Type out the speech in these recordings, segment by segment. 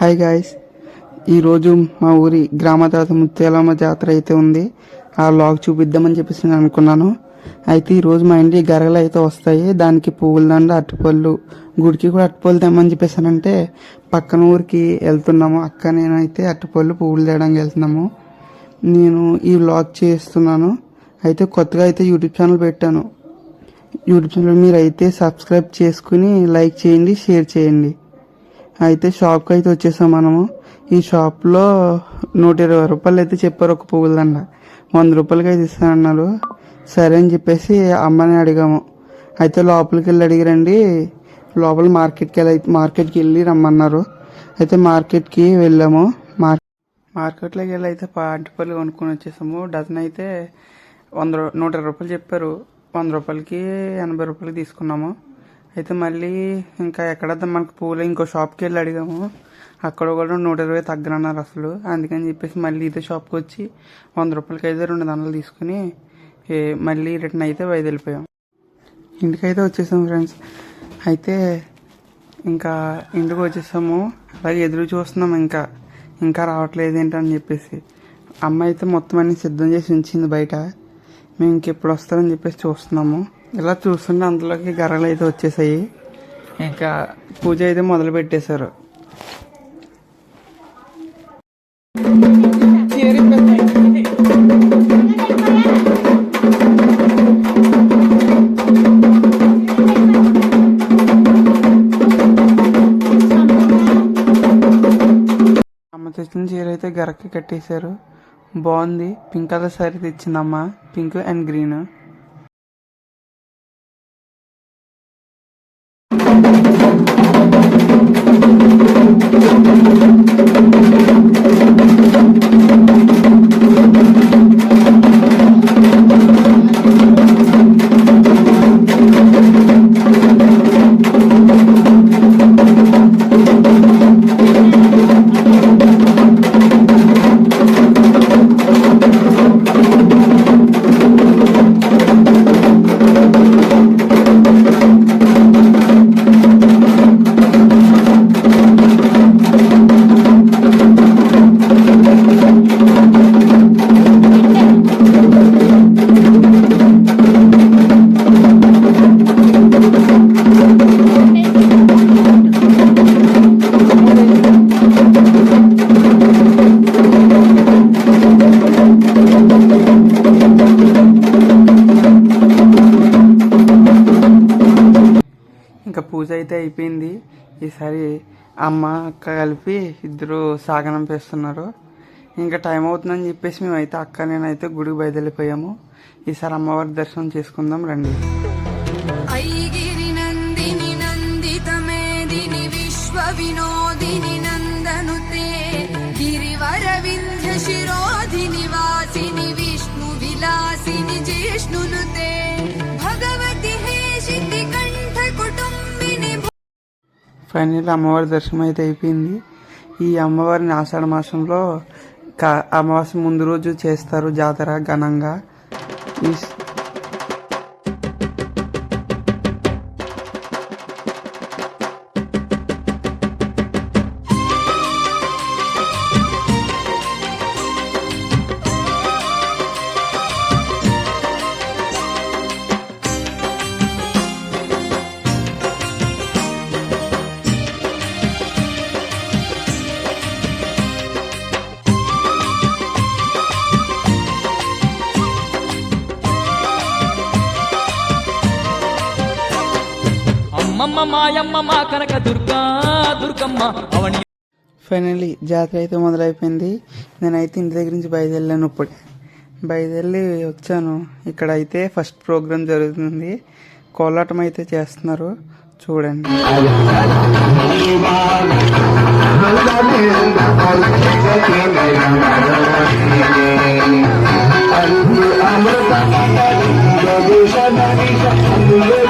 Hi guys ఈరోజు మా ఊరి గ్రామ దేవత ముత్యాలమ్మ జాతర అయితే ఉంది. ఆ లాగ్ చూపిద్దామని చెప్పేసి నేను అనుకున్నాను. అయితే ఈరోజు మా ఇంటికి గరగలు అయితే వస్తాయి. దానికి పువ్వుల దండ అరటిపళ్ళు గుడికి కూడా అరటిపళ్ళు తెమ్మని చెప్పేసానంటే పక్కన ఊరికి వెళ్తున్నాము. అక్క నేనైతే అరటిపళ్ళు పువ్వులు తేయడానికి వెళ్తున్నాము. నేను ఈ వ్లాగ్ చేస్తున్నాను. అయితే కొత్తగా అయితే యూట్యూబ్ ఛానల్ పెట్టాను. యూట్యూబ్ ఛానల్ మీరు అయితే సబ్స్క్రైబ్ చేసుకుని లైక్ చేయండి షేర్ చేయండి. అయితే షాప్కి అయితే వచ్చేసాం మనము. ఈ షాప్లో నూట ఇరవై రూపాయలు అయితే చెప్పారు ఒక పువ్వుల దండ వంద రూపాయలకి అయితే ఇస్తానన్నారు. సరే అని చెప్పేసి అమ్మని అడిగాము. అయితే లోపలికి వెళ్ళి అడిగిరండి లోపల మార్కెట్కి వెళ్ళి మార్కెట్కి వెళ్ళి రమ్మన్నారు. అయితే మార్కెట్కి వెళ్ళాము. మార్ మార్కెట్లోకి వెళ్ళి అయితే పాటిపల్లి కొనుక్కొని వచ్చేసాము. డజన్ అయితే వంద నూట ఇరవై రూపాయలు చెప్పారు. వంద రూపాయలకి ఎనభై రూపాయలకి తీసుకున్నాము. అయితే మళ్ళీ ఇంకా ఎక్కడ మనకు పూలు? ఇంకో షాప్కి వెళ్ళి అడిగాము. అక్కడ కూడా నూట ఇరవై తగ్గనన్నారు అసలు. అందుకని చెప్పేసి మళ్ళీ ఇదే షాప్కి వచ్చి వంద రూపాయలకి అయితే రెండు దండలు తీసుకుని మళ్ళీ రిటర్న్ అయితే వైదు ఇంటికైతే వచ్చేసాం ఫ్రెండ్స్. అయితే ఇంకా ఇంటికి వచ్చేసాము. అలాగే ఎదురు చూస్తున్నాం ఇంకా. ఇంకా రావట్లేదు ఏంటని చెప్పేసి. అమ్మ అయితే మొత్తం అన్ని సిద్ధం చేసి ఉంచింది బయట. మేము ఇంకెప్పుడు వస్తారని చెప్పేసి చూస్తున్నాము. ఇలా చూస్తుంటే అందులోకి గర్రలు అయితే వచ్చేసాయి. ఇంకా పూజ అయితే మొదలు పెట్టేశారు. అమ్మ తెచ్చిన చీర అయితే గరక్కి కట్టేశారు. బాగుంది. Pink colour sari తెచ్చిందమ్మ. Pink and green. అయితే అయిపోయింది. ఈసారి అమ్మ అక్క కలిపి ఇద్దరు సాగనంపేస్తున్నారు ఇంకా టైం అవుతుందని చెప్పేసి మేమైతే అక్క నేనైతే గుడికి బయలుదేరిపోయాము. ఈసారి అమ్మవారి దర్శనం చేసుకుందాం రండి. ఫైనల్ అమ్మవారి దర్శనం అయితే అయిపోయింది. ఈ అమ్మవారిని ఆషాఢ మాసంలో కా- అమావాస్య ముందు రోజు చేస్తారు జాతర ఘనంగా. ఈ అమ్మమ్మ మాయమ్మ మా కనక దుర్గా దుర్గమ్మ అవని ఫైనల్లీ జాతర అయితే మొదలైపోయింది. నేనైతే ఇంటి దగ్గర నుంచి బయలుదేరాను ఇప్పుడే. బయలుదేరి వచ్చాను. ఇక్కడ అయితే ఫస్ట్ ప్రోగ్రామ్ జరుగుతుంది. కోలాటం అయితే చేస్తున్నారు. చూడండి. Thank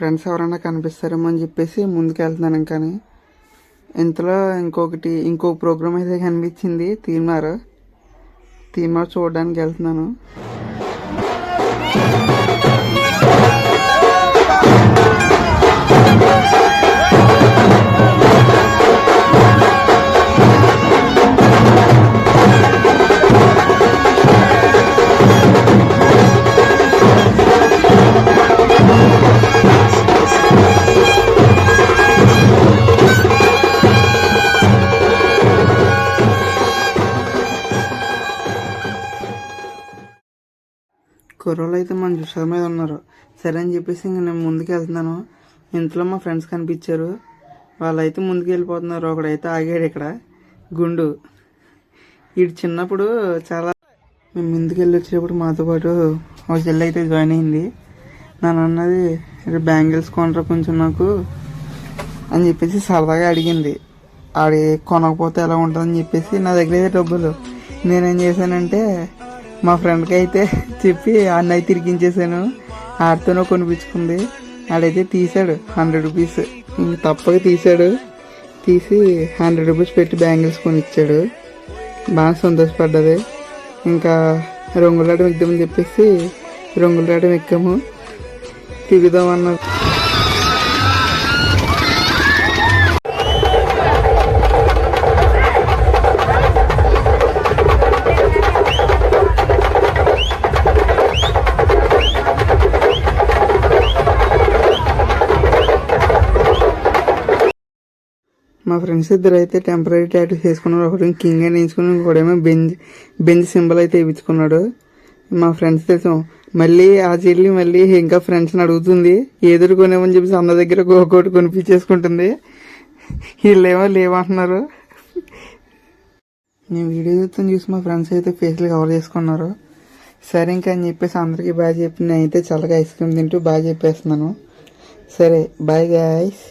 ఫ్రెండ్స్ ఎవరైనా కనిపిస్తారేమో అని చెప్పేసి ముందుకెళ్తున్నాను ఇంకా ఇంకాని ఇంతలో ఇంకొకటి ఇంకొక ప్రోగ్రామ్ అయితే కనిపించింది తీర్మార్ తీమార్ చూడడానికి వెళ్తున్నాను కుర్రోళ్ళు అయితే మన జుషార్ మీద ఉన్నారు. సరే అని చెప్పేసి ఇంక నేను ముందుకు వెళ్తున్నాను ఇంట్లో మా ఫ్రెండ్స్ కనిపించారు. వాళ్ళైతే ముందుకు వెళ్ళిపోతున్నారు ఒకడైతే ఆగాడు ఇక్కడ. గుండు. వీడు చిన్నప్పుడు చాలా మేము ముందుకు వెళ్ళి వచ్చేటప్పుడు మాతో పాటు ఒక చెల్లి అయితే జాయిన్ అయింది. నన్ను అన్నది బ్యాంగిల్స్ కొనరా కొంచెం నాకు అని చెప్పేసి సరదాగా అడిగింది. ఆడి కొనకపోతే ఎలా ఉంటుందని చెప్పేసి నా దగ్గర అయితే డబ్బులు. నేనేం చేశానంటే మా ఫ్రెండ్కి అయితే చెప్పి అన్నయ్య తిరిగించేసాను ఆడితోనే కొనిపించుకుంది. ఆడైతే తీసాడు హండ్రెడ్ రూపీస్. తప్పక తీసాడు తీసి హండ్రెడ్ రూపీస్ పెట్టి బ్యాంగిల్స్ కొనిచ్చాడు. బాగా సంతోషపడ్డది. ఇంకా రంగులాటం ఎక్దామని చెప్పేసి రంగులాటం ఎక్కాము. తిరుగుదాం మా ఫ్రెండ్స్ ఇద్దరు అయితే టెంపరీ టాటూస్ వేసుకున్నారు ఒకటి కింగ్ అని వేసుకుని ఇంకోటేమో బెంజ్ బెంజ్ సింబల్ అయితే వేయించుకున్నాడు. మా ఫ్రెండ్స్ తెలుసు. మళ్ళీ ఆ చెల్లి మళ్ళీ ఇంకా ఫ్రెండ్స్ని అడుగుతుంది. ఎదురుకొనేమని చెప్పేసి అందరి దగ్గర ఒక్కొక్కటి కొనిపించేసుకుంటుంది. వీళ్ళేమో లేవంటున్నారు. నేను వీడియో చూస్తాను చూసి మా ఫ్రెండ్స్ అయితే ఫేస్లు కవర్ చేసుకున్నారు. సరే ఇంకా అని చెప్పేసి అందరికీ బాగా చెప్పి నేను అయితే చల్లగా ఐస్ క్రీమ్ తింటూ బాగా చెప్పేస్తున్నాను. సరే బాయ్ గాయస్